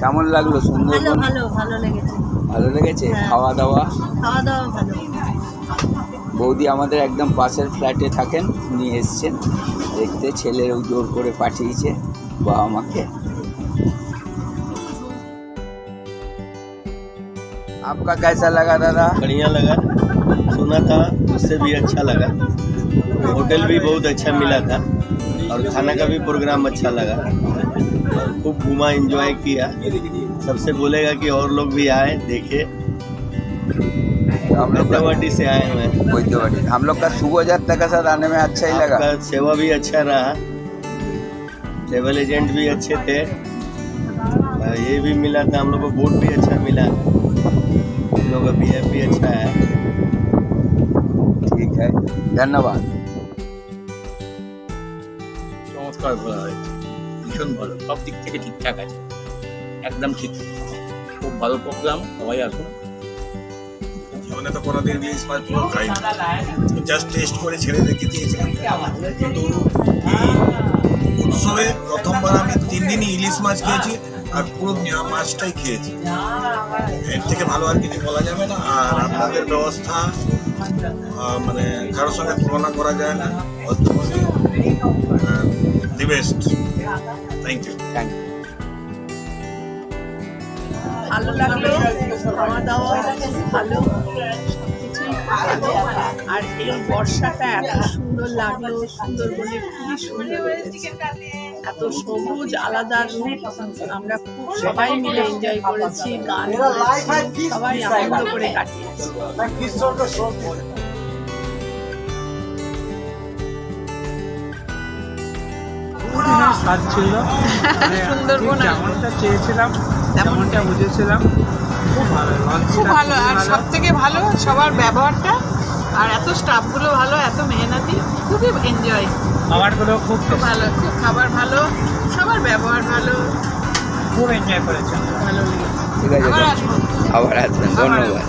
কেমন লাগলো ভালো সুন্দরবন ভালো ভালো লেগেছে ভালো লেগেছে হ্যাঁ। খাওয়া দাওয়া খাওয়া দাওয়া ভালো বৌদি আমাদের একদম পাশের ফ্ল্যাটে থাকেন উনি এসছেন দেখতে ছেলেরও জোর করে পাঠিয়েছে বাবা মাকে आपका कैसा लगा दादा बढ़िया लगा सुना था उससे भी अच्छा लगा होटल भी बहुत अच्छा मिला था और खाना का भी प्रोग्राम अच्छा लगा और खूब घूमा इंजॉय किया। सबसे बोलेगा कि और लोग भी आए देखे। हम लोग गुवाहाटी से आए हुए हैं। गुवाहाटी हम लोग का सुबह जाता का साथ आने में अच्छा ही लगा। सेवा भी अच्छा रहा। ट्रेवल एजेंट भी अच्छे थे। ये भी मिला था हम लोग को बोट भी अच्छा मिला। हम लोग का बिहेव भी अच्छा है। ठीक है धन्यवाद। नमस्कार ভীষণ ভালো, সব দিক থেকে ঠিকঠাক আছে। একদম ঠিক। খুব ভালো প্রোগ্রাম সবাই আসুন। জীবনে তো কোনোদিন ইলিশ মাছ পুরো খাইনি। জাস্ট টেস্ট করে ছেড়ে রেখে দিয়েছিলাম। কিন্তু উৎসবে প্রথমবার আমি তিন দিনই ইলিশ মাছ খেয়েছি, আর পুরো মাছটাই খেয়েছি। এর থেকে ভালো আর কিছু বলা যাবে না। আর আপনাদের ব্যবস্থা মানে কারোর সঙ্গে তুলনা করা যায় না। The best thank you thank you ভালো লাগল খাওয়া দাওয়া ভালো। আর এই বর্ষাটা এত সুন্দর লাগল সুন্দরবনে খুবই সুন্দর এত সবুজ আলাদা রূপ আমরা খুব সবাই মিলে এনজয় করেছি গান সবাই আনন্দ করে কাটিয়েছি। দিনের স্বাদ ছিল। মানে সুন্দরবন। যেমনটা চেয়েছিলাম তেমনটা বুঝেছিলাম। খুব ভালো খুব ভালো। আর সব থেকে ভালো সবার ব্যবহারটা আর এত স্টাফগুলো ভালো এত মেহনতি খুবই এনজয় খাবারগুলো খুব খুব ভালো খুব খাবার ভালো সবার ব্যবহার ভালো। খুব এনজয় করেছেন। ভালো লেগেছে। ঠিক আছে আবার আসব। আবার আসবেন ধন্যবাদ।